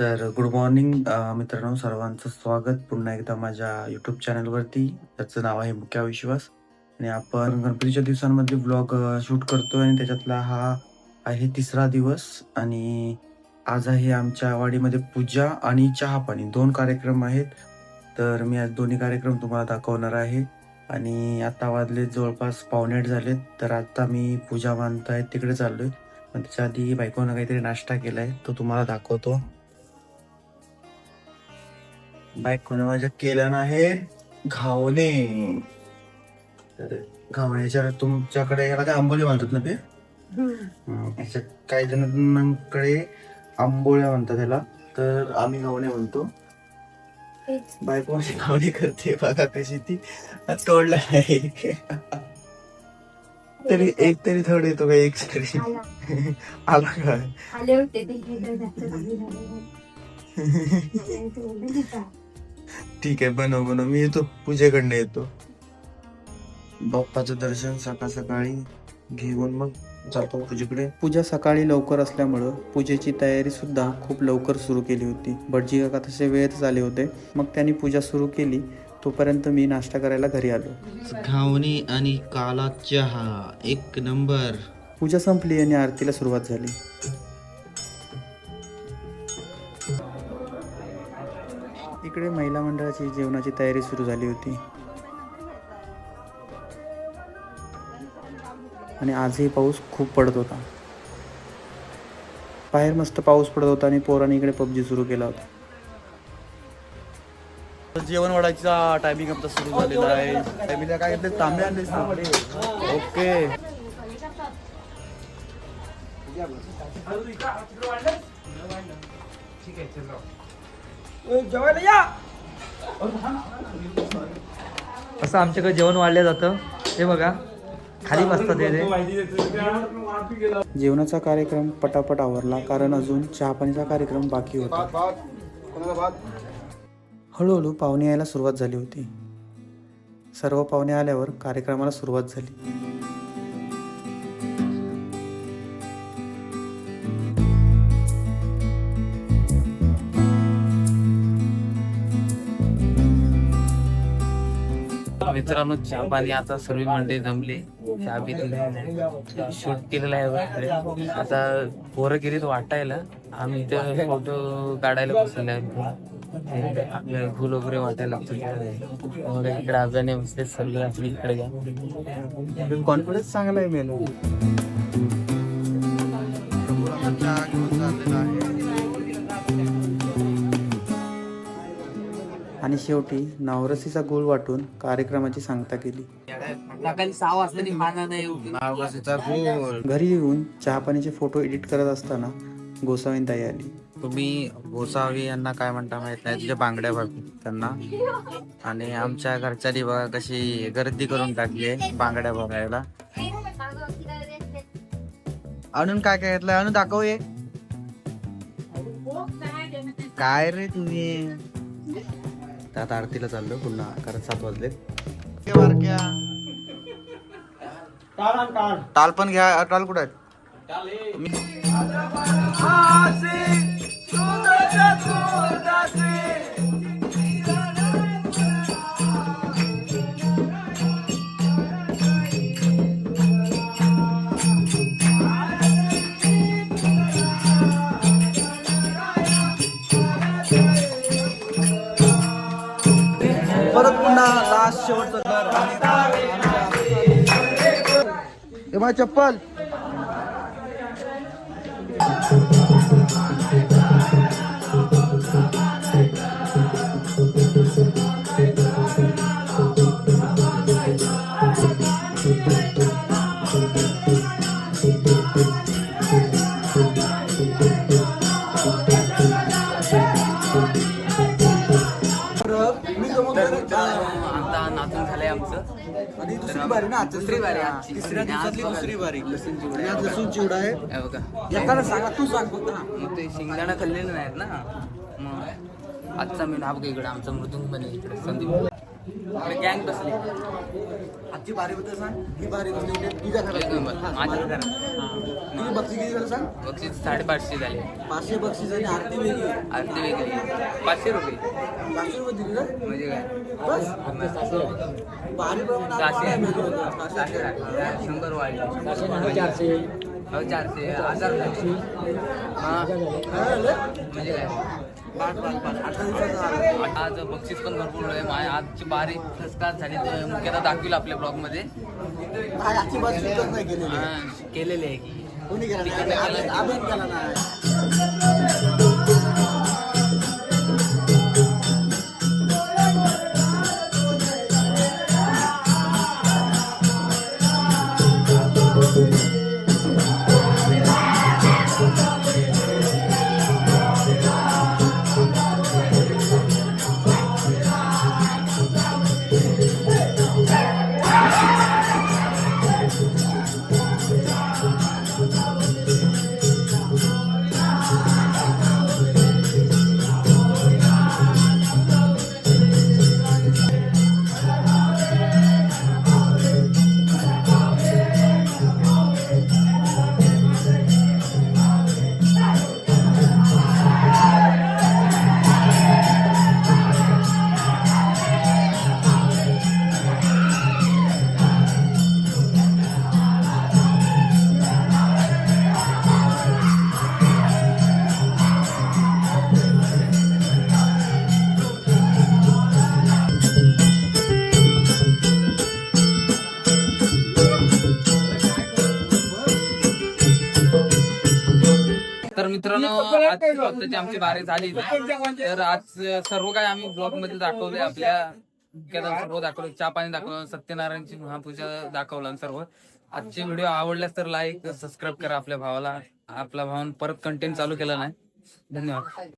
तर good morning मित्रांनो सर्वांचं स्वागत. पुन्हा एकदा माझ्या यूट्यूब चॅनलवरती त्याचं नाव आहे मुख्या विश्वास. आणि आपण गणपतीच्या दिवसांमध्ये ब्लॉग शूट करतोय. आणि त्याच्यातला हा आहे तिसरा दिवस. आणि आज आहे आमच्या वाडीमध्ये पूजा आणि चहा पाणी. दोन कार्यक्रम आहेत. तर मी आज दोन्ही कार्यक्रम तुम्हाला दाखवणार आहे. आणि आता वाजले जवळपास पावणेट झालेत. तर आता मी पूजा मानताय तिकडे चाललोय. पण त्याच्या आधी बायकोनं काहीतरी नाश्ता केलाय तो तुम्हाला दाखवतो. बायकोनं माझ्या केलं आहे? घावणे. तर घावण्याच्या तुमच्याकडे याला काय आंबोली म्हणतात ना ते? हं, याच्या काही जणांकडे आंबोळ्या म्हणतात त्याला तर आम्ही घावणे म्हणतो. बायको अशी घावणी करते? बघा कशी ती. तोडला आहे तरी एक तरी थोड येतो का? एक तरी. आला. काय आले होते ते. ठीक आहे बनव बनव. मी येतो पूजेकडनं येतो. बाप्पाचं दर्शन सकाळ सकाळी घेऊन मग जातो पूजेकडे. पूजा सकाळी लवकर असल्यामुळं पूजेची तयारी सुद्धा खूप लवकर सुरू केली होती. भटजी काका तसे वेळेतच आले होते. मग त्यांनी पूजा सुरू केली. तोपर्यंत मी नाश्ता करायला घरी आलो. घावणी आणि काला चहा. एक नंबर. पूजा संपली आणि आरतीला सुरुवात झाली. इकडे महिला मंडळाची जेवणाची तयारी सुरू झाली होती. आणि आजही पाऊस खूप पडत होता. बाहेर मस्त पाऊस पडत होता आणि पोरांनी इकडे पबजी सुरू केला होता. जेवण वाढायचा टायमिंग आमचा सुरू झालेला आहे. टायमिंगला काय घेतले तांबे आणले ओके. असं आमच्याकडे जेवण वाढलं जातं. हे बघा खाली बसतात ते. जेवणाचा कार्यक्रम पटापट आवरला कारण अजून चहापाणीचा कार्यक्रम बाकी होता. हळूहळू पाहुणे यायला सुरुवात झाली होती. सर्व पाहुणे आल्यावर कार्यक्रमाला सुरुवात झाली. मित्रांनो चहा पाणी आता सर्व मंडळी जमले. चहा पिते शूट केलेला आहे. आता पोरं गेलीत वाटायला. आम्ही इथे फोटो काढायला बसले आहे. फुल वगैरे वाटायला लागतो मग इकडे अजून बसले सर्व आपली इकडे घ्या कॉन्फिडन्स चांगला आहे मेनू. आणि शेवटी नवरसीचा गुळ वाटून कार्यक्रमाची सांगता केली. सकाळी सहा वाजता घरी येऊन चहापाणीचे फोटो एडिट करत असताना गोसावींताई आली. तुम्ही गोसावी यांना काय म्हणता माहीत नाही तुझ्या बांगड्या बघ त्यांना. आणि आमच्या घरच्यानी बघा कशी गर्दी करून टाकली आहे बांगड्या बघायला. आणून काय काय घेतलंय? आणून दाखव ये काय रे तुम्ही? आता आरतीला चाललो पुन्हा कारण सात वाजले टाल पण घ्या टाल कुठं आहेत? लास्ट शेवटचं घर आणि ए माझी चप्पल you. आमचं. दुसरी बारी ना दुसरी बारी आजची. तिसऱ्या आणि आज दिवसातली दुसरी बारी. लसूण चिवडा आणि आज लसूण चिवडा आहे. हे बघा. एकाला सांगा तू सांग फक्त हा. मग ते शेंगदाणा खाल्लेले नाहीत ना. मग आजचा मेनू हा बघा इकडे आमचा मृदुंग पण आहे इकडे संदीप. गँग बसली. आजची बारी बद्दल सांग. ही बारी बसली तुझ्या एक नंबर. माझ्या घरात किती बक्षी किती झालं सांग? बक्षीस साडेपाचशे झाले. पाचशे बक्षीस आणि आरती वेगळी. आरती वेगळी. पाचशे रुपये. पाचशे रुपये दिली ना म्हणजे काय? बस. बारी प्रमाणे आपण सहाशे. होतं. शंभर वाढले. चारशे. हो चारशे हजार? म्हणजे काय? पाच पाच पाच. अठरा दिवसाचा आला. आज बक्षीस पण भरपूर आहे. माझ्या आजची बारी फसकात झाली. तर मुख्यतः दाखवील आपल्या ब्लॉगमध्ये आज आजची बारी सुद्धा नाही केलेली. आहे की. आम्ही केला नाही. मित्रांनो आज स्वतःची आमची बारी झाली. तर आज सर्व काही आम्ही ब्लॉगमध्ये दाखवले. आपल्या मुख्याधार सर्व दाखवलं. चहा पाणी दाखवलं सत्यनारायणची महापूजा दाखवलं आणि सर्व. आजचे व्हिडिओ आवडल्यास तर लाईक सबस्क्राईब करा आपल्या भावाला. आपला भावानं परत कंटेंट चालू केला नाही. धन्यवाद.